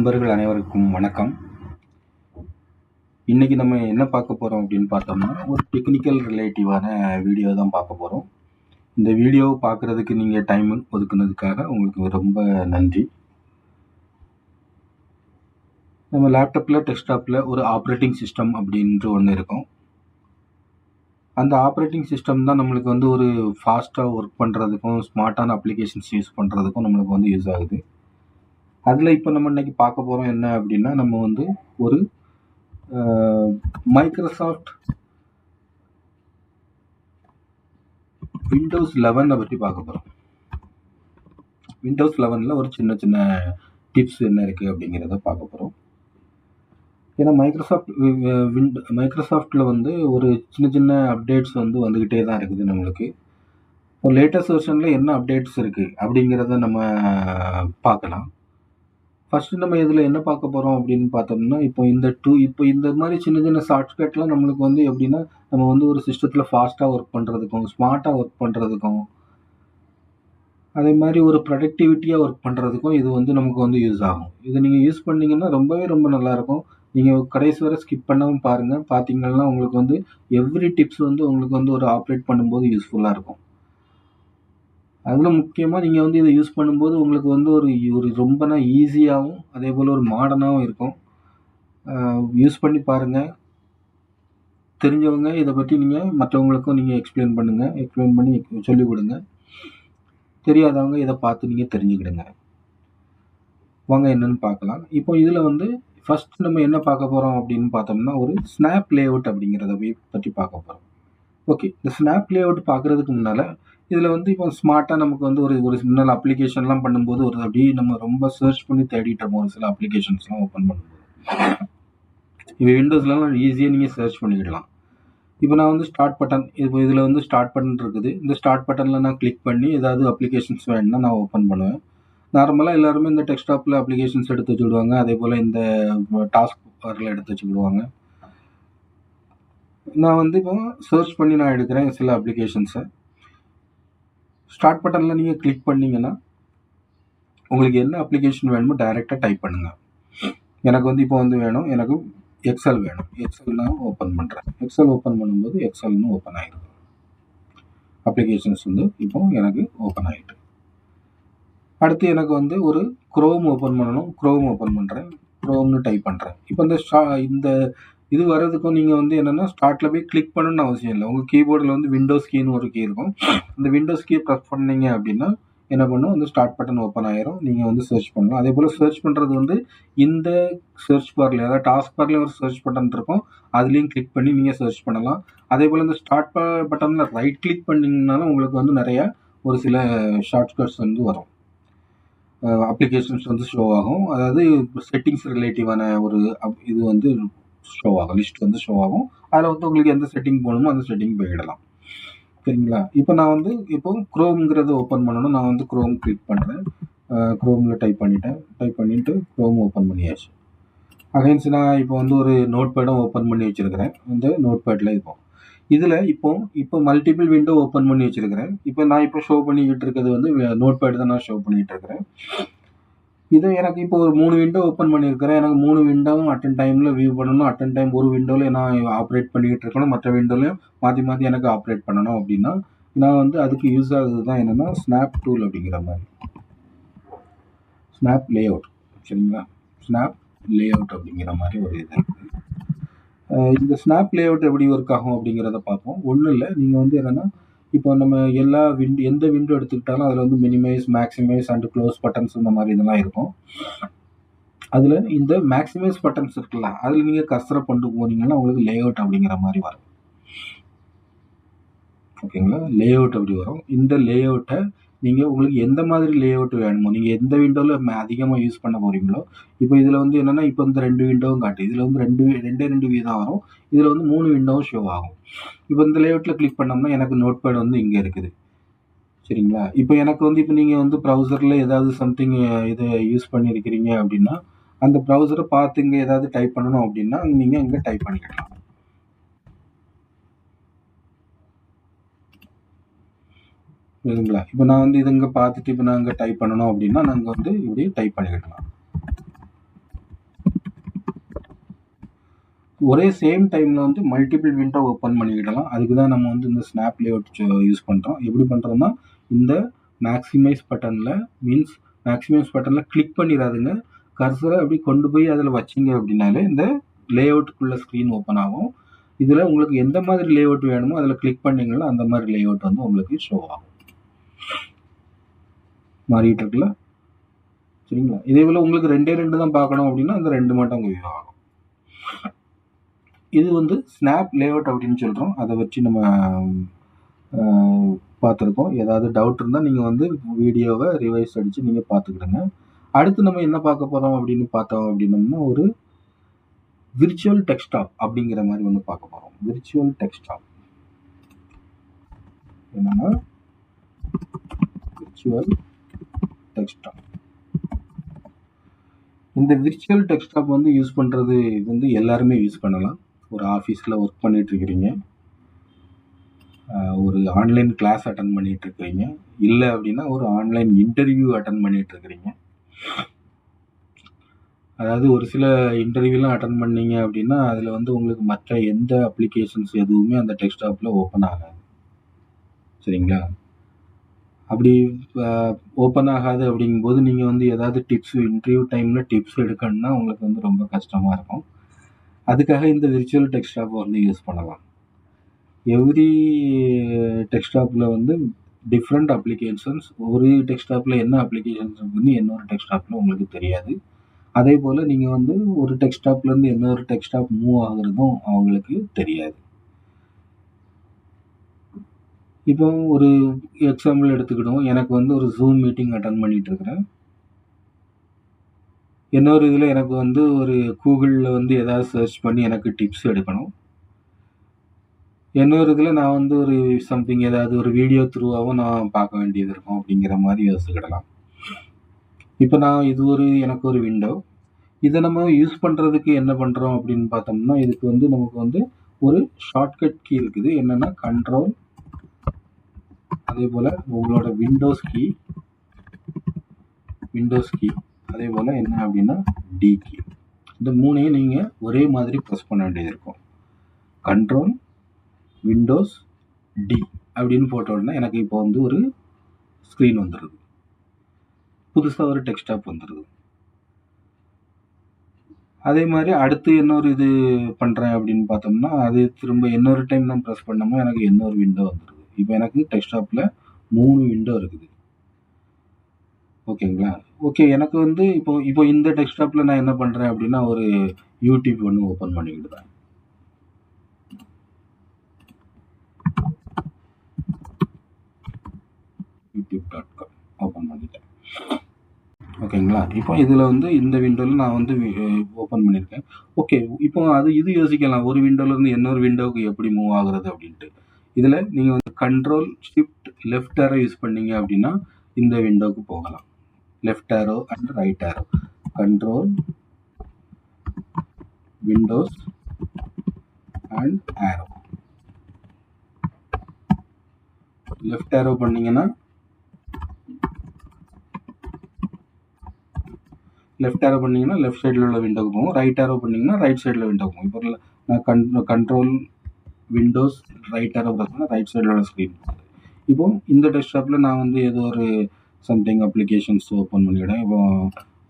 நண்பர்கள் அனைவருக்கும் வணக்கம். இன்னைக்கு நம்ம என்ன பார்க்க போகிறோம் அப்படின்னு பார்த்தோம்னா ஒரு டெக்னிக்கல் ரிலேட்டிவான வீடியோ தான் பார்க்க போகிறோம் இந்த வீடியோ பார்க்குறதுக்கு நீங்கள் டைம் ஒதுக்குனதுக்காக உங்களுக்கு ரொம்ப நன்றி. நம்ம லேப்டாப்பில் டெஸ்க்டாப்பில் ஒரு ஆப்ரேட்டிங் சிஸ்டம் அப்படின்ட்டு ஒன்று இருக்கும். அந்த ஆப்ரேட்டிங் சிஸ்டம் தான் நம்மளுக்கு வந்து ஒரு ஃபாஸ்ட்டாக ஒர்க் பண்ணுறதுக்கும் ஸ்மார்ட்டான அப்ளிகேஷன்ஸ் யூஸ் பண்ணுறதுக்கும் நம்மளுக்கு வந்து யூஸ் ஆகுது. அதில் இப்போ நம்ம இன்னைக்கு பார்க்க போகிறோம் என்ன அப்படின்னா நம்ம வந்து ஒரு மைக்ரோசாஃப்ட் விண்டோஸ் லெவனை பற்றி பார்க்க போகிறோம் விண்டோஸ் லெவனில் ஒரு சின்ன சின்ன டிப்ஸ் என்ன இருக்குது அப்படிங்கிறத பார்க்க போகிறோம் ஏன்னா மைக்ரோசாஃப்ட் விண்டோ மைக்ரோசாஃப்டில் வந்து ஒரு சின்ன சின்ன அப்டேட்ஸ் வந்து வந்துக்கிட்டே தான் இருக்குது நம்மளுக்கு. இப்போ லேட்டஸ்ட் வெர்ஷனில் என்ன அப்டேட்ஸ் இருக்குது அப்படிங்கிறத நம்ம பார்க்கலாம். ஃபஸ்ட்டு நம்ம இதில் என்ன பார்க்க போகிறோம் அப்படின்னு பார்த்தோம்னா இப்போ இந்த டூ இப்போ இந்த மாதிரி சின்ன சின்ன ஷார்ட்கட்லாம் நம்மளுக்கு வந்து எப்படின்னா நம்ம வந்து ஒரு சிஸ்டத்தில் ஃபாஸ்ட்டாக ஒர்க் பண்ணுறதுக்கும் ஸ்மார்ட்டாக ஒர்க் பண்ணுறதுக்கும் அதே மாதிரி ஒரு ப்ரொடக்டிவிட்டியாக ஒர்க் பண்ணுறதுக்கும் இது வந்து நமக்கு வந்து யூஸ் ஆகும். இதை நீங்கள் யூஸ் பண்ணிங்கன்னா ரொம்பவே ரொம்ப நல்லாயிருக்கும் நீங்கள் கடைசி வரை ஸ்கிப் பண்ணாமல் பாருங்கள் பார்த்தீங்கன்னா உங்களுக்கு வந்து எவ்ரி டிப்ஸ் வந்து உங்களுக்கு வந்து ஒரு ஆப்ரேட் பண்ணும்போது யூஸ்ஃபுல்லாக இருக்கும். அதில் முக்கியமாக நீங்கள் வந்து இதை யூஸ் பண்ணும்போது உங்களுக்கு வந்து ஒரு ஒரு ரொம்பனா ஈஸியாகவும் அதே போல் ஒரு மாடர்னாகவும் இருக்கும். யூஸ் பண்ணி பாருங்கள் தெரிஞ்சவங்க இதை பற்றி நீங்கள் மற்றவங்களுக்கும் நீங்கள் எக்ஸ்பிளைன் பண்ணுங்கள் எக்ஸ்பிளைன் பண்ணி சொல்லிக் கொடுங்க. தெரியாதவங்க இதை பார்த்து நீங்கள் தெரிஞ்சுக்கிடுங்க. வாங்க என்னன்னு பார்க்கலாம். இப்போ இதில் வந்து ஃபர்ஸ்ட் நம்ம என்ன பார்க்க போகிறோம் அப்படின்னு பார்த்தோம்னா ஒரு ஸ்னாப் லேஅவுட் அப்படிங்கிறத பற்றி பார்க்க போகிறோம் ஓகே இந்த ஸ்னாப் லேஅவுட் பார்க்குறதுக்கு முன்னால் இதில் வந்து இப்போ ஸ்மார்ட்டாக நமக்கு வந்து ஒரு ஒரு சின்ன அப்ளிகேஷன்லாம் பண்ணும்போது ஒரு அப்படியே நம்ம ரொம்ப சர்ச் பண்ணி தேடிட்டோம் ஒரு சில அப்ளிகேஷன்ஸ்லாம் ஓப்பன் பண்ணும்போது. இப்போ விண்டோஸ்லாம் ஈஸியாக நீங்கள் சர்ச் பண்ணிக்கிடலாம். இப்போ நான் வந்து ஸ்டார்ட் பட்டன் இப்போ இதில் வந்து ஸ்டார்ட் பட்டன் இருக்குது. இந்த ஸ்டார்ட் பட்டனில் நான் கிளிக் பண்ணி ஏதாவது அப்ளிகேஷன்ஸ் வேணும்னா நான் ஓப்பன் பண்ணுவேன். நார்மலாக எல்லாருமே இந்த டெஸ்க்டாப்பில் அப்ளிகேஷன்ஸ் எடுத்து வச்சுக்கிடுவாங்க. அதே போல் இந்த டாஸ்க் பாரில் எடுத்து வச்சுக்கிடுவாங்க. நான் வந்து இப்போ சர்ச் பண்ணி நான் எடுக்கிறேன் சில அப்ளிகேஷன்ஸை ஸ்டார்ட் பட்டனில் நீங்கள் கிளிக் பண்ணிங்கன்னா உங்களுக்கு என்ன அப்ளிகேஷன் வேணுமோ டைரெக்டாக டைப் பண்ணுங்கள் எனக்கு வந்து இப்போ வந்து வேணும் எனக்கு எக்ஸல் வேணும். எக்ஸல் நான் ஓப்பன் பண்ணுறேன் எக்ஸல் ஓப்பன் பண்ணும்போது எக்ஸல்னு ஓப்பன் ஆகிடும் அப்ளிகேஷன்ஸ் வந்து இப்போ எனக்கு ஓப்பன் ஆகிட்டு அடுத்து எனக்கு வந்து ஒரு க்ரோம் ஓப்பன் பண்ணணும். க்ரோம் ஓப்பன் பண்ணுறேன் க்ரோம்னு டைப் பண்ணுறேன் இப்போ இந்த ஷா இந்த இது வர்றதுக்கும் நீங்கள் வந்து என்னென்னா ஸ்டார்ட்டில் போய் கிளிக் பண்ணணும்னு அவசியம் இல்லை. உங்கள் கீபோர்டில் வந்து விண்டோஸ் கீன்னு ஒரு கீ இருக்கும். அந்த விண்டோஸ் கீ ப்ரெஸ் பண்ணீங்க அப்படின்னா என்ன பண்ணும்? வந்து ஸ்டார்ட் பட்டன் ஓப்பன் ஆயிரும். நீங்கள் வந்து சர்ச் பண்ணலாம். அதே போல் சர்ச் பண்ணுறது வந்து இந்த சர்ச் பார்ல அதாவது டாஸ்க் பார்ல ஒரு சர்ச் பட்டன் இருக்கும். அதுலேயும் கிளிக் பண்ணி நீங்கள் சர்ச் பண்ணலாம். அதே போல் இந்த ஸ்டார்ட் பட்டனில் ரைட் கிளிக் பண்ணிங்கனாலும் உங்களுக்கு வந்து நிறையா ஒரு சில ஷார்ட்கட்ஸ் வந்து வரும். அப்ளிகேஷன்ஸ் வந்து ஷோ ஆகும். அதாவது செட்டிங்ஸ் ரிலேட்டிவான ஒரு இது வந்து ஷோ ஆகும். லிஸ்ட் வந்து ஷோ ஆகும். அதில் வந்து உங்களுக்கு எந்த செட்டிங் போகணுமோ அந்த செட்டிங் போயிடலாம். சரிங்களா? இப்போ நான் வந்து இப்போ க்ரோம்ங்கிறத ஓப்பன் பண்ணணும். நான் வந்து குரோம் கிளிக் பண்ணுறேன் க்ரோமில் டைப் பண்ணிட்டேன். டைப் பண்ணிவிட்டு குரோம் ஓப்பன் பண்ணியாச்சு. அகைன்ஸ் நான் இப்போ வந்து ஒரு நோட் பேடும் ஓப்பன் பண்ணி வச்சுருக்கிறேன். இந்த நோட் பேடில் இப்போ. இதில் இப்போ இப்போ மல்டிபிள் விண்டோ ஓப்பன் பண்ணி வச்சுருக்கிறேன். இப்போ நான் இப்போ ஷோ பண்ணிக்கிட்டு இருக்கிறது வந்து நோட் பேட் தான் நான் ஷோ பண்ணிகிட்டு இருக்கிறேன். இது எனக்கு இப்போ ஒரு மூணு விண்டோ ஓப்பன் பண்ணியிருக்கிறேன். எனக்கு மூணு விண்டோவும் அட்டன் டைமில் வியூ பண்ணணும். அட்டன் டைம் ஒரு விண்டோவில் நான் ஆப்ரேட் பண்ணிக்கிட்டு இருக்கணும். மற்ற விண்டோலையும் மாற்றி மாற்றி எனக்கு ஆப்ரேட் பண்ணணும் அப்படின்னா நான் வந்து அதுக்கு யூஸ் ஆகுது தான் என்னென்னா ஸ்னாப் டூல் அப்படிங்கிற மாதிரி. ஸ்னாப் லே அவுட் சரிங்களா? ஸ்னாப் லே அவுட் அப்படிங்கிற மாதிரி ஒரு இது. இந்த ஸ்னாப் லே அவுட் எப்படி ஒர்க் ஆகும் அப்படிங்கிறத பார்ப்போம். ஒன்றும் இல்லை. நீங்கள் வந்து என்னென்னா இப்போ நம்ம எல்லா விண்டோ எந்த விண்டோ எடுத்துக்கிட்டாலும் அதில் வந்து minimise maximise and close buttons இந்த மாதிரி இதெல்லாம் இருக்கும். அதில் இந்த மேக்ஸிமைஸ் பட்டன்ஸ் இருக்குல்ல அதில் நீங்கள் கசரை கொண்டு போனீங்கன்னா உங்களுக்கு லே அவுட் அப்படிங்கிற மாதிரி வரும். ஓகேங்களா லே அவுட் அப்படி வரும். இந்த லே அவுட்டை நீங்கள் உங்களுக்கு எந்த மாதிரி லே அவுட் வேணுமோ நீங்கள் எந்த விண்டோவில் அதிகமாக யூஸ் பண்ண போகிறீங்களோ இப்போ இதில் வந்து என்னென்னா இப்போ இந்த ரெண்டு விண்டோவும் காட்டு. இதில் வந்து ரெண்டு ரெண்டே ரெண்டு வியூ தான் வரும். இதில் வந்து மூணு விண்டோவும் ஷோ ஆகும். இப்போ இந்த லேஅவுட்டில் கிளிக் பண்ணோம்னா எனக்கு நோட் பேட் வந்து இங்கே இருக்குது. சரிங்களா? இப்போ எனக்கு வந்து இப்போ நீங்கள் வந்து ப்ரௌசரில் ஏதாவது சம்திங் இதை யூஸ் பண்ணியிருக்கிறீங்க அப்படின்னா அந்த ப்ரௌசரை பார்த்து இங்கே ஏதாவது டைப் பண்ணணும் அப்படின்னா நீங்கள் இங்கே டைப் பண்ணிக்கலாம். இதுங்களா இப்போ நான் வந்து இதுங்க பார்த்துட்டு இப்போ நாங்கள் டைப் பண்ணணும் அப்படின்னா நாங்கள் வந்து இப்படி டைப் பண்ணிக்கிடலாம் ஒரே சேம் டைமில் வந்து மல்டிபிள் விண்டோ ஓப்பன் பண்ணிக்கிடலாம். அதுக்கு தான் நம்ம வந்து இந்த ஸ்னாப் லேஅவுட் யூஸ் பண்ணுறோம் எப்படி பண்ணுறோம்னா இந்த மேக்ஸிமைஸ் பட்டனில் மீன்ஸ் மேக்ஸிமைஸ் பட்டனில் கிளிக் பண்ணிடாதுங்க. கர்சரை அப்படி கொண்டு போய் அதில் வச்சிங்க அப்படின்னாலே இந்த லேஅவுட்டுக்குள்ளே ஸ்க்ரீன் ஓப்பன் ஆகும். இதில் உங்களுக்கு எந்த மாதிரி லேஅவுட் வேணுமோ அதில் கிளிக் பண்ணிங்கன்னா அந்த மாதிரி லேஅவுட் வந்து உங்களுக்கு ஷோ ஆகும். மாறிட்டு இருக்குல்ல சரிங்களா? இதே போல் உங்களுக்கு ரெண்டே ரெண்டு தான் பார்க்கணும் அப்படின்னா அந்த ரெண்டு மட்டும் அங்கே வியூ ஆகும். இது வந்து ஸ்னாப் லேஅவுட் அப்படின்னு சொல்கிறோம் அதை வச்சு நம்ம பார்த்துருக்கோம். ஏதாவது டவுட் இருந்தால் நீங்கள் வந்து வீடியோவை ரிவைஸ் அடித்து நீங்கள் பார்த்துக்கிடுங்க. அடுத்து நம்ம என்ன பார்க்க போகிறோம் அப்படின்னு பார்த்தோம் அப்படின்னம்னா ஒரு விர்ச்சுவல் டெக்ஸ்டாப் அப்படிங்கிற மாதிரி ஒன்று பார்க்க போகிறோம் விர்ச்சுவல் டெக்ஸ்டாப் என்னன்னா விர்ச்சுவல் டெக்ஸ்டாப் இந்த விர்ச்சுவல் டெஸ்க்டாப் வந்து யூஸ் பண்ணுறது இது வந்து எல்லாருமே யூஸ் பண்ணலாம். ஒரு ஆஃபீஸில் ஒர்க் பண்ணிகிட்ருக்கிறீங்க ஒரு ஆன்லைன் கிளாஸ் அட்டன் பண்ணிகிட்ருக்கிறீங்க இல்லை அப்படின்னா ஒரு ஆன்லைன் இன்டர்வியூ அட்டன் பண்ணிகிட்ருக்கிறீங்க அதாவது ஒரு சில இன்டர்வியூலாம் அட்டன் பண்ணீங்க அப்படின்னா அதில் வந்து உங்களுக்கு மற்ற எந்த அப்ளிகேஷன்ஸ் எதுவுமே அந்த டெஸ்க்டாப்பில் ஓப்பன் ஆகாது. சரிங்களா? அப்படி ஓப்பன் ஆகாது அப்படிங்கும்போது நீங்கள் வந்து ஏதாவது டிப்ஸ் இன்டர்வியூ டைமில் டிப்ஸ் எடுக்கணும்னா உங்களுக்கு வந்து ரொம்ப கஷ்டமாக இருக்கும். அதுக்காக இந்த விர்ச்சுவல் டெக்ஸ்டாப் வந்து யூஸ் பண்ணலாம். எவ்ரி டெக்ஸ்டாப்பில் வந்து டிஃப்ரெண்ட் அப்ளிகேஷன்ஸ் ஒரு டெக்ஸ்டாப்பில் என்ன அப்ளிகேஷன்ஸ் இருக்குன்னு இன்னொரு டெக்ஸ்டாப்பில் உங்களுக்கு தெரியாது. அதே போல் நீங்கள் வந்து ஒரு டெக்ஸ்டாப்லேருந்து இன்னொரு டெக்ஸ்டாப் மூவ் ஆகுறதும் அவங்களுக்கு தெரியாது. இப்போ ஒரு எக்ஸாம்பிள் எடுத்துக்கிட்டோம் எனக்கு வந்து ஒரு ஜூம் மீட்டிங் அட்டன் பண்ணிகிட்ருக்குறேன் இன்னொரு இதில் எனக்கு வந்து ஒரு கூகுளில் வந்து ஏதாவது சர்ச் பண்ணி எனக்கு டிப்ஸ் எடுக்கணும். இன்னொரு இதில் நான் வந்து ஒரு சம்திங் ஏதாவது ஒரு வீடியோ த்ரூவாகவும் நான் பார்க்க வேண்டியது இருக்கும் அப்படிங்கிற மாதிரி யோசிச்சுக்கிடலாம். இப்போ நான் இது ஒரு எனக்கு ஒரு விண்டோ இதை நம்ம யூஸ் பண்ணுறதுக்கு என்ன பண்ணுறோம் அப்படின்னு பார்த்தோம்னா இதுக்கு வந்து நமக்கு வந்து ஒரு ஷார்ட்கட் கீ இருக்குது. என்னென்னா கண்ட்ரோல் அதே போல் உங்களோட விண்டோஸ் கீ விண்டோஸ் கீ அதே போல் என்ன அப்படின்னா டி கீ இந்த மூணையும் நீங்கள் ஒரே மாதிரி ப்ரெஸ் பண்ண வேண்டியது இருக்கும். கண்ட்ரோல் விண்டோஸ் டி அப்படின்னு போட்ட உடனே எனக்கு இப்போ வந்து ஒரு ஸ்க்ரீன் வந்துடுது புதுசாக ஒரு டெக்ஸ்டாப் வந்துடுது அதே மாதிரி அடுத்து இன்னொரு இது பண்ணுறேன் அப்படின்னு பார்த்தோம்னா அது திரும்ப இன்னொரு டைம் நான் ப்ரெஸ் பண்ணோம்னா எனக்கு இன்னொரு விண்டோ வந்துடுது இப்போ எனக்கு டெஸ்க்டாப்பில் மூணு விண்டோ இருக்குது. ஓகேங்களா ஓகே எனக்கு வந்து இப்போ இப்போ இந்த டெஸ்க்டாப்பில் நான் என்ன பண்ணுறேன் அப்படின்னா ஒரு யூடியூப் ஒன்று ஓப்பன் பண்ணிக்கிடுறேன் யூடியூப் டாட் காம் ஓப்பன் பண்ணிட்டேன். ஓகேங்களா இப்போ இதில் வந்து இந்த விண்டோவில் நான் வந்து ஓப்பன் பண்ணியிருக்கேன். ஓகே இப்போ அது இது யோசிக்கலாம். ஒரு விண்டோலேருந்து இன்னொரு விண்டோவுக்கு எப்படி மூவ் ஆகுறது அப்படின்ட்டு. இதில் நீங்கள் வந்து control shift left arrow use பண்ணீங்க அப்படின்னா இந்த விண்டோவுக்கு போகலாம். Left arrow and right arrow control windows and arrow left arrow பண்ணீங்கன்னா லெஃப்ட் ஆரோ பண்ணீங்கன்னா லெஃப்ட் சைடில் உள்ள விண்டோக்கு போகும். ரைட் ஆரோ பண்ணீங்கன்னா ரைட் சைடில் விண்டோக்கு போகும். இப்போ நான் கண்ட்ரோல் விண்டோஸ் ரைட் ஆரோ பார்த்தீங்கன்னா ரைட் சைடில் உள்ள ஸ்க்ரீன் இப்போ இந்த டெஸ்க்டாப்பில் நான் வந்து ஏதோ ஒரு சம்திங் அப்ளிகேஷன்ஸ் ஓப்பன் பண்ணிவிடேன் இப்போ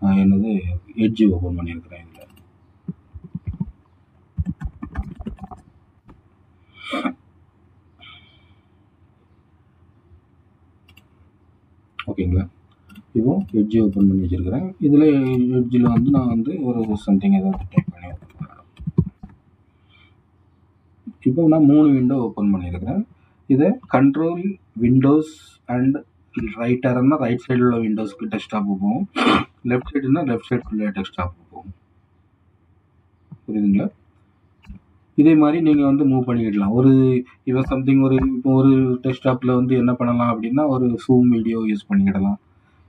நான் என்னது எட்ஜி ஓப்பன் பண்ணியிருக்கிறேன் இதில். ஓகேங்களா? இப்போது எட்ஜி ஓப்பன் பண்ணி வச்சிருக்கிறேன். இதில் எட்ஜில் வந்து நான் வந்து ஒரு சம்திங் ஏதாவது டைப் பண்ணி. இப்போ நான் மூணு விண்டோ ஓப்பன் பண்ணியிருக்கிறேன். இதை கண்ட்ரோல் விண்டோஸ் அண்ட் ரைட் ஆரம்னா ரைட் சைடில் உள்ள விண்டோஸ்க்கு டெஸ்க்டாப் போகும். லெஃப்ட் சைடுனா லெஃப்ட் சைடு உள்ள டெஸ்க்டாப் போகும். புரியுதுங்களா? இதே மாதிரி நீங்கள் வந்து மூவ் பண்ணிக்கிடலாம். ஒரு இவன் சம்திங் ஒரு இப்போ ஒரு டெஸ்க்டாப்பில் வந்து என்ன பண்ணலாம் அப்படின்னா ஒரு சூம் வீடியோ யூஸ் பண்ணிக்கிடலாம்.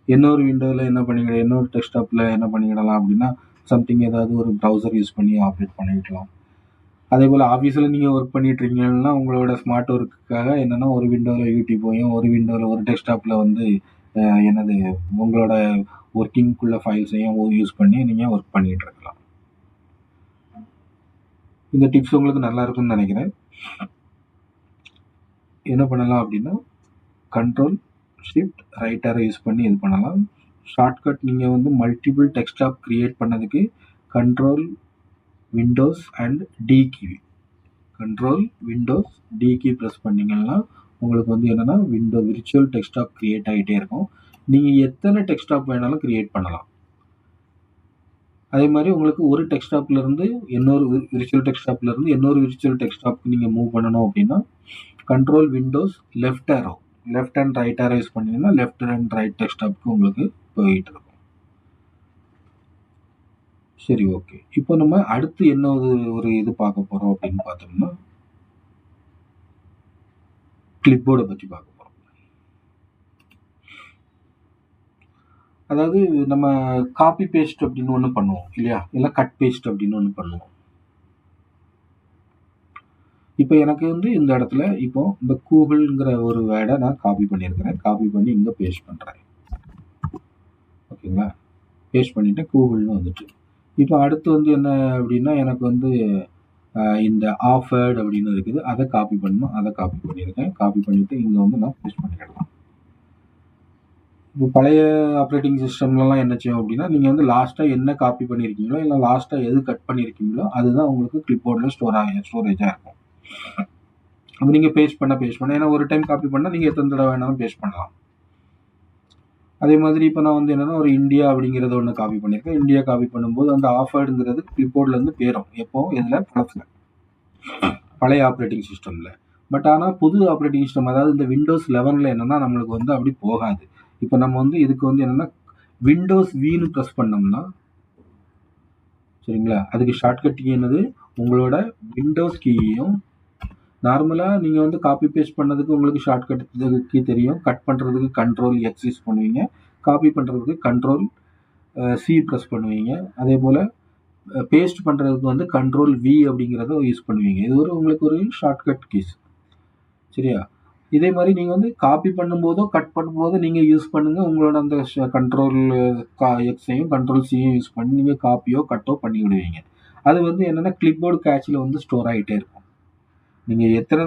இன்னொரு விண்டோவில் என்ன பண்ணிக்கிட இன்னொரு டெஸ்க்டாப்பில் என்ன பண்ணிக்கிடலாம் அப்படின்னா சம்திங் ஏதாவது ஒரு ப்ரௌசர் யூஸ் பண்ணி ஆப்ரேட் பண்ணிக்கலாம் அதே போல் ஆஃபீஸில் நீங்கள் ஒர்க் பண்ணிட்டு இருக்கீங்கன்னா உங்களோட ஸ்மார்ட் ஒர்க்குக்காக என்னென்னா ஒரு விண்டோவில் யூடியூப்பையும் ஒரு விண்டோவில் ஒரு டெஸ்க்டாப்பில் வந்து என்னது உங்களோட ஒர்க்கிங்குள்ள ஃபைல்ஸையும் யூஸ் பண்ணி நீங்கள் ஒர்க் பண்ணிகிட்டு இருக்கலாம் இந்த டிப்ஸ் உங்களுக்கு நல்லா இருக்கும்னு நினைக்கிறேன். என்ன பண்ணலாம் அப்படின்னா கண்ட்ரோல் ஷிஃப்ட் ரைட்டரை யூஸ் பண்ணி இது பண்ணலாம். ஷார்ட்கட் நீங்கள் வந்து மல்டிபிள் டெக்ஸ்டாப் க்ரியேட் பண்ணதுக்கு control windows and D key control windows D key press பண்ணிங்கன்னா உங்களுக்கு வந்து என்னென்னா விண்டோ விர்ச்சுவல் டெக்ஸ்டாப் க்ரியேட் ஆகிட்டே இருக்கும். நீங்கள் எத்தனை டெக்ஸ்டாப் வேணாலும் க்ரியேட் பண்ணலாம். அதே மாதிரி உங்களுக்கு ஒரு டெக்ஸ்டாப்லேருந்து இன்னொரு விர்ச்சுவல் டெக்ஸ்டாப்லேருந்து இன்னொரு விர்ச்சுவல் டெக்ஸ்டாப்க்கு நீங்கள் மூவ் பண்ணணும் அப்படின்னா control windows left arrow left and right arrow use பண்ணிங்கன்னா லெஃப்ட் அண்ட் ரைட் டெக்ஸ்டாப்க்கு உங்களுக்கு போயிட்டு இருக்கும். சரி ஓகே இப்போ நம்ம அடுத்து என்ன ஒரு ஒரு இது பார்க்க போகிறோம் அப்படின்னு பார்த்தோம்னா கிளிப்போர்டை பற்றி பார்க்க போகிறோம் அதாவது நம்ம காப்பி பேஸ்ட் அப்படின்னு ஒன்று பண்ணுவோம் இல்லையா? இல்லை கட் பேஸ்ட் அப்படின்னு ஒன்று பண்ணுவோம். இப்போ எனக்கு வந்து இந்த இடத்துல இப்போ இந்த கூகுள்ங்கிற ஒரு வேர்டை நான் காப்பி பண்ணியிருக்கிறேன். காப்பி பண்ணி இங்கே பேஸ்ட் பண்ணுறேன் ஓகேங்களா? பேஸ்ட் பண்ணிவிட்டு கூகுள்னு வந்துட்டு. இப்போ அடுத்து வந்து என்ன அப்படின்னா எனக்கு வந்து இந்த ஆஃபர்ட் அப்படின்னு இருக்குது. அதை காப்பி பண்ணணும். அதை காப்பி பண்ணியிருக்கேன். காப்பி பண்ணிவிட்டு இங்கே வந்து நான் பேஸ்ட் பண்ணிடலாம். இப்போ பழைய ஆப்ரேட்டிங் சிஸ்டம்லலாம் என்ன செய்யும் அப்படின்னா நீங்கள் வந்து லாஸ்ட்டாக என்ன காப்பி பண்ணியிருக்கீங்களோ இல்லை லாஸ்ட்டாக எது கட் பண்ணியிருக்கீங்களோ அதுதான் உங்களுக்கு கிளிப்போர்டில் ஸ்டோர் ஆகும் ஸ்டோரேஜாக இருக்கும். அப்போ நீங்கள் பேஸ்ட் பண்ண பேஸ்ட் பண்ண. ஏன்னா ஒரு டைம் காப்பி பண்ணால் நீங்கள் எத்தனை தடவை வேணாலும் பேஸ்ட் பண்ணலாம். அதே மாதிரி இப்போ நான் வந்து என்னென்னா ஒரு இந்தியா அப்படிங்கிறத ஒன்று காப்பி பண்ணியிருக்கேன். இந்தியா காப்பி பண்ணும்போது அந்த ஆஃபர்டுங்கிறது கிளிப்போர்ட்லேருந்து பேரும். எப்போ? இதில் பணத்தில் பழைய ஆப்ரேட்டிங் சிஸ்டமில் பட் ஆனால் புது ஆப்ரேட்டிங் சிஸ்டம் அதாவது இந்த விண்டோஸ் லெவனில் என்னென்னா நம்மளுக்கு வந்து அப்படி போகாது. இப்போ நம்ம வந்து இதுக்கு வந்து என்னென்னா விண்டோஸ் வீனு ப்ரெஸ் பண்ணோம்னா சரிங்களா? அதுக்கு ஷார்ட்கட் கீ என்னது? உங்களோட விண்டோஸ் கீயையும் நார்மலாக நீங்கள் வந்து காப்பி பேஸ்ட் பண்ணதுக்கு உங்களுக்கு ஷார்ட்கட் கீ தெரியும். கட் பண்ணுறதுக்கு கண்ட்ரோல் எக்ஸ் யூஸ் பண்ணுவீங்க காப்பி பண்ணுறதுக்கு கண்ட்ரோல் சி ப்ரெஸ் பண்ணுவீங்க. அதே போல் பேஸ்ட் பண்ணுறதுக்கு வந்து கண்ட்ரோல் வி அப்படிங்கிறத யூஸ் பண்ணுவீங்க. இது ஒரு உங்களுக்கு ஒரு ஷார்ட்கட் கீஸ் சரியா? இதே மாதிரி நீங்கள் வந்து காப்பி பண்ணும்போதோ கட் பண்ணும்போதோ நீங்கள் யூஸ் பண்ணுங்கள் உங்களோட அந்த கண்ட்ரோல் கா எக்ஸையும் கண்ட்ரோல் சியும் யூஸ் பண்ணி நீங்கள் காப்பியோ கட்டோ பண்ணி விடுவீங்க அது வந்து என்னென்னா கிளிப்போர்டு கேட்சில் வந்து ஸ்டோர் ஆகிட்டே இருக்கும். நீங்கள் எத்தனை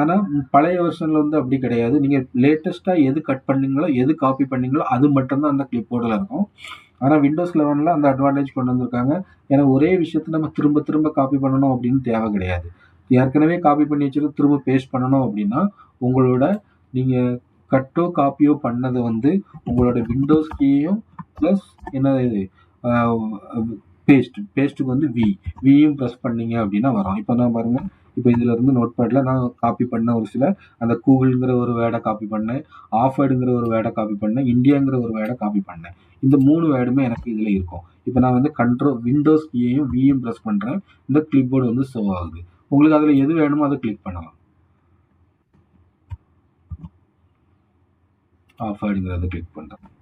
ஆனால் பழைய வெர்ஷனில் வந்து அப்படி கிடையாது. நீங்கள் லேட்டஸ்ட்டாக எது கட் பண்ணீங்களோ எது காப்பி பண்ணீங்களோ அது மட்டும்தான் அந்த கிளிப்போர்டில் இருக்கும். ஆனால் விண்டோஸ் லெவனில் அந்த அட்வான்டேஜ் கொண்டு வந்திருக்காங்க. ஏன்னா ஒரே விஷயத்தை நம்ம திரும்ப திரும்ப காப்பி பண்ணணும் அப்படின்னு தேவை கிடையாது. ஏற்கனவே காப்பி பண்ணி வச்சுட்டு திரும்ப பேஸ்ட் பண்ணணும் அப்படின்னா உங்களோட நீங்கள் கட்டோ காப்பியோ பண்ணது வந்து உங்களோட விண்டோஸ் கீயும் ப்ளஸ் என்ன இது பேஸ்ட் பேஸ்ட்டுக்கு வந்து வி வியும் ப்ரெஸ் பண்ணீங்க அப்படின்னா வரும். இப்போ நான் பாருங்கள் இப்போ இதில் இருந்து நோட் பேடில் நான் காப்பி பண்ண ஒரு சில அந்த கூகுள்ங்கிற ஒரு வேர்டை காப்பி பண்ணேன் ஆஃபர்டுங்கிற ஒரு வேர்டை காப்பி பண்ணேன் இந்தியாங்கிற ஒரு வேர்டை காப்பி பண்ணேன். இந்த மூணு வேர்டுமே எனக்கு இதில் இருக்கும். இப்போ நான் வந்து கண்ட்ரோல் விண்டோஸ் கீயையும் e வியும் ப்ரெஸ் பண்ணுறேன் இந்த கிளிப்போர்டு வந்து ஷோ ஆகுது. உங்களுக்கு அதில் எது வேணுமோ அதை கிளிக் பண்ணலாம். ஆஃபர்டுங்கிறத கிளிக் பண்ணுறேன்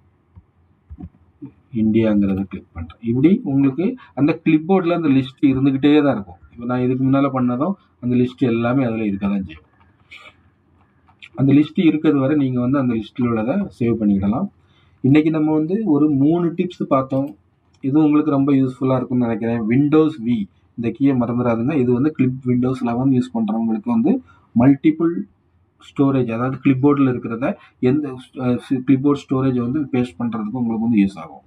இந்தியாங்கிறத கிளிக் பண்ணுறேன் இப்படி உங்களுக்கு அந்த கிளிப்போர்டில் அந்த லிஸ்ட் இருந்துக்கிட்டே தான் இருக்கும். இப்போ நான் இதுக்கு முன்னால் பண்ணதும் அந்த லிஸ்ட் எல்லாமே அதில் இருக்க தான் செய்யும். அந்த லிஸ்ட் இருக்கிறது வரை நீங்கள் வந்து அந்த லிஸ்ட்டில் உள்ளதை சேவ் பண்ணிக்கிடலாம். இன்றைக்கி நம்ம வந்து ஒரு மூணு டிப்ஸ் பார்த்தோம். இது உங்களுக்கு ரொம்ப யூஸ்ஃபுல்லாக இருக்கும்னு நினைக்கிறேன். விண்டோஸ் வி இந்த கீயை மறந்துடாதுங்க. இது வந்து கிளிப் விண்டோஸ் லெவன் யூஸ் பண்ணுறவங்களுக்கு வந்து மல்டிபிள் ஸ்டோரேஜ் அதாவது கிளிப்போர்டில் இருக்கிறத எந்த கிளிப்போர்ட் ஸ்டோரேஜை வந்து பேஸ்ட் பண்ணுறதுக்கு உங்களுக்கு வந்து யூஸ் ஆகும்.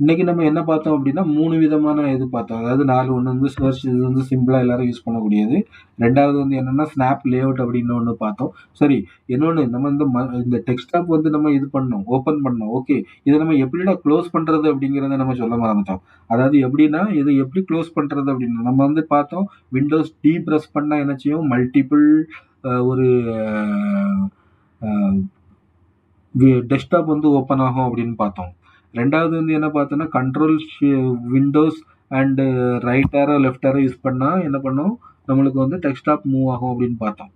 இன்றைக்கி நம்ம என்ன பார்த்தோம் அப்படின்னா மூணு விதமான இது பார்த்தோம். அதாவது நாலு ஒன்று வந்து சர்ச் இது வந்து சிம்பிளாக எல்லாரும் யூஸ் பண்ணக்கூடியது. ரெண்டாவது வந்து என்னென்னா ஸ்னாப் லேஅவுட் அப்படின்னு ஒன்று பார்த்தோம். சரி இன்னொன்று நம்ம இந்த ம இந்த டெக்ஸ்டாப் வந்து நம்ம இது பண்ணோம் ஓப்பன் பண்ணோம். ஓகே இதை நம்ம எப்படிடா க்ளோஸ் பண்ணுறது அப்படிங்கிறத நம்ம சொல்ல மறந்துட்டோம். அதாவது எப்படின்னா இது எப்படி க்ளோஸ் பண்ணுறது அப்படின்னு நம்ம வந்து பார்த்தோம் விண்டோஸ் டி ப்ரெஸ் பண்ணால் என்ன செய்யும்? மல்டிபிள் ஒரு டெஸ்க்டாப் வந்து ஓப்பன் ஆகும் அப்படின்னு பார்த்தோம். ரெண்டாவது வந்து என்ன பார்த்தோன்னா control windows and right arrow left arrow use பண்ணால் என்ன பண்ணும்? நம்மளுக்கு வந்து டெக்ஸ்டாப் மூவ் ஆகும் அப்படின்னு பார்த்தோம்.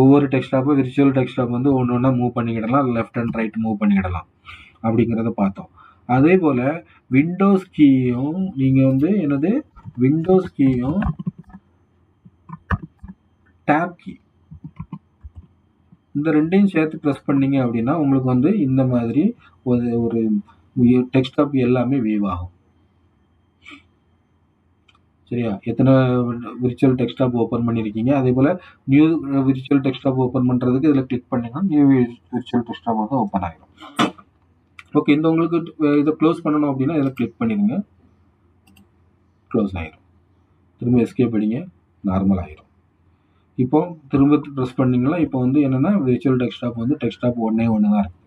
ஒவ்வொரு டெக்ஸ்டாப்பும் விர்ச்சுவல் டெக்ஸ்டாப் வந்து ஒன்று ஒன்றா மூவ் பண்ணிக்கிடலாம் லெஃப்ட் அண்ட் ரைட் மூவ் பண்ணிக்கிடலாம் அப்படிங்கிறத பார்த்தோம். அதே போல் விண்டோஸ் கீயும் நீங்கள் வந்து என்னது? விண்டோஸ் கீயும் டேப் கீ இந்த ரெண்டையும் சேர்த்து ப்ரெஸ் பண்ணீங்க அப்படின்னா உங்களுக்கு வந்து இந்த மாதிரி ஒரு ஒரு டெக்ஸ்டாப் எல்லாமே வேவ் ஆகும். சரியா? எத்தனை விர்ச்சுவல் டெக்ஸ்டாப் ஓப்பன் பண்ணியிருக்கீங்க அதே போல் நியூ விர்ச்சுவல் டெக்ஸ்டாப் ஓப்பன் பண்ணுறதுக்கு இதில் கிளிக் பண்ணிங்கன்னா நியூ விர்ச்சுவல் டெக்ஸ்டாப் வந்து ஓப்பன் ஆகிடும் ஓகே இந்த உங்களுக்கு இதை க்ளோஸ் பண்ணணும் அப்படின்னா இதில் கிளிக் பண்ணிடுங்க. க்ளோஸ் ஆகிடும் திரும்ப எஸ்கேப் அடிங்க. நார்மல் ஆகிடும் இப்போ திரும்ப ப்ரெஸ் பண்ணிங்கன்னா இப்போ வந்து என்னென்னா விர்ச்சுவல் டெஸ்க்டாப் வந்து டெஸ்க்டாப் ஒன்றே ஒன்று தான் இருக்குது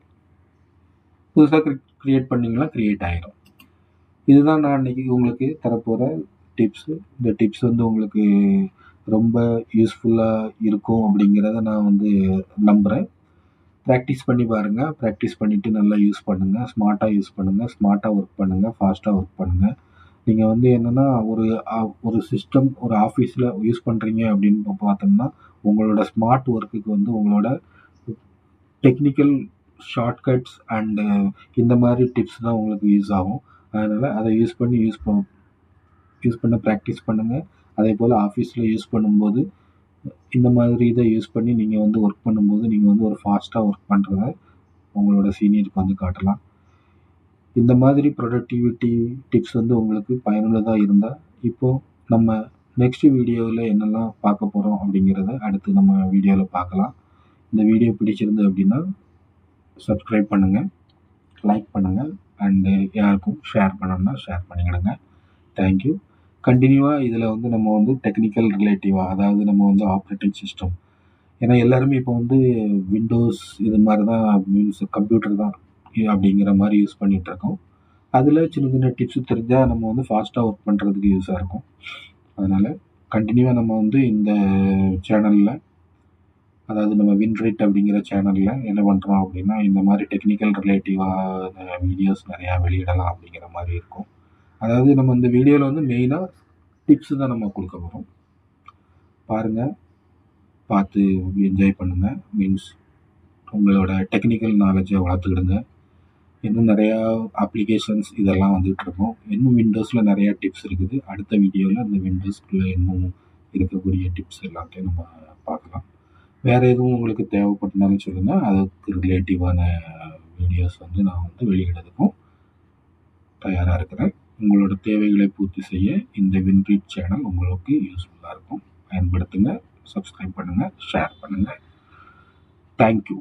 புதுசாக க்ரியேட் பண்ணிங்கன்னா க்ரியேட் ஆகிடும் இதுதான் நான் அன்றைக்கி உங்களுக்கு தரப்போகிற டிப்ஸு இந்த டிப்ஸ் வந்து உங்களுக்கு ரொம்ப யூஸ்ஃபுல்லாக இருக்கும் அப்படிங்கிறத நான் வந்து நம்புகிறேன் ப்ராக்டிஸ் பண்ணி பாருங்கள் ப்ராக்டிஸ் பண்ணிவிட்டு நல்லா யூஸ் பண்ணுங்கள் ஸ்மார்ட்டாக யூஸ் பண்ணுங்கள் ஸ்மார்ட்டாக ஒர்க் பண்ணுங்கள் ஃபாஸ்ட்டாக ஒர்க் பண்ணுங்கள் நீங்கள் வந்து என்னென்னா ஒரு ஒரு சிஸ்டம் ஒரு ஆஃபீஸில் யூஸ் பண்ணுறீங்க அப்படின்னு பார்த்தோம்னா உங்களோட ஸ்மார்ட் ஒர்க்குக்கு வந்து உங்களோட டெக்னிக்கல் ஷார்ட்கட்ஸ் அண்டு இந்த மாதிரி டிப்ஸ் தான் உங்களுக்கு யூஸ் ஆகும். அதனால் அதை யூஸ் பண்ணி யூஸ் பண்ண யூஸ் பண்ண ப்ராக்டிஸ் பண்ணுங்கள் அதே போல் ஆஃபீஸில் யூஸ் பண்ணும்போது இந்த மாதிரி இதை யூஸ் பண்ணி நீங்கள் வந்து ஒர்க் பண்ணும்போது நீங்கள் வந்து ஒரு ஃபாஸ்ட்டாக ஒர்க் பண்ணுறத உங்களோட சீனியருக்கு வந்து காட்டலாம். இந்த மாதிரி ப்ரொடக்டிவிட்டி டிப்ஸ் வந்து உங்களுக்கு பயனுள்ளதாக இருந்தால் இப்போது நம்ம நெக்ஸ்ட் வீடியோவில் என்னெல்லாம் பார்க்க போகிறோம் அப்படிங்கிறத அடுத்து நம்ம வீடியோவில் பார்க்கலாம். இந்த வீடியோ பிடிச்சிருந்து அப்படின்னா சப்ஸ்கிரைப் பண்ணுங்கள் லைக் பண்ணுங்கள் அண்டு யாருக்கும் ஷேர் பண்ணணும்னா ஷேர் பண்ணிக்கிடுங்க. தேங்க்யூ கண்டினியூவாக இதில் வந்து நம்ம வந்து டெக்னிக்கல் ரிலேட்டிவாக அதாவது நம்ம வந்து ஆப்ரேட்டிங் சிஸ்டம் ஏன்னா எல்லாருமே இப்போ வந்து விண்டோஸ் இது மாதிரி தான் மீன்ஸ் கம்ப்யூட்டர் தான். அப்படிங்கிற மாதிரி யூஸ் பண்ணிகிட்ருக்கோம் அதில் சின்ன சின்ன டிப்ஸ் தெரிஞ்சால் நம்ம வந்து ஃபாஸ்ட்டாக ஒர்க் பண்ணுறதுக்கு யூஸாக இருக்கும். அதனால் கண்டினியூவாக நம்ம வந்து இந்த சேனலில் அதாவது நம்ம வின்ரேட் அப்படிங்கிற சேனலில் என்ன பண்ணுறோம் அப்படின்னா இந்த மாதிரி டெக்னிக்கல் ரிலேட்டிவாக வீடியோஸ் நிறையா வெளியிடலாம் அப்படிங்கிற மாதிரி இருக்கும். அதாவது நம்ம இந்த வீடியோவில் வந்து மெயினாக டிப்ஸு தான் நம்ம கொடுக்க போகிறோம் பாருங்கள் பார்த்து என்ஜாய் பண்ணுங்கள் மீன்ஸ் உங்களோட டெக்னிக்கல் நாலேஜை வளர்த்துக்கிடுங்க. இன்னும் நிறையா அப்ளிகேஷன்ஸ் இதெல்லாம் வந்துகிட்ருக்கும் இன்னும் விண்டோஸில் நிறையா டிப்ஸ் இருக்குது. அடுத்த வீடியோவில் அந்த விண்டோஸ்க்குள்ளே இன்னும் இருக்கக்கூடிய டிப்ஸ் எல்லாத்தையும் நம்ம பார்க்கலாம். வேறு எதுவும் உங்களுக்கு தேவைப்பட்டனாலும் சொல்லுங்கள் அதுக்கு ரிலேட்டிவான வீடியோஸ் வந்து நான் வந்து வெளியிடுறதுக்கும் தயாராக இருக்கிறேன். உங்களோட தேவைகளை பூர்த்தி செய்ய இந்த வின்ரீட் சேனல் உங்களுக்கு யூஸ்ஃபுல்லாக இருக்கும். பயன்படுத்துங்க சப்ஸ்கிரைப் பண்ணுங்கள் ஷேர் பண்ணுங்கள் தேங்க்யூ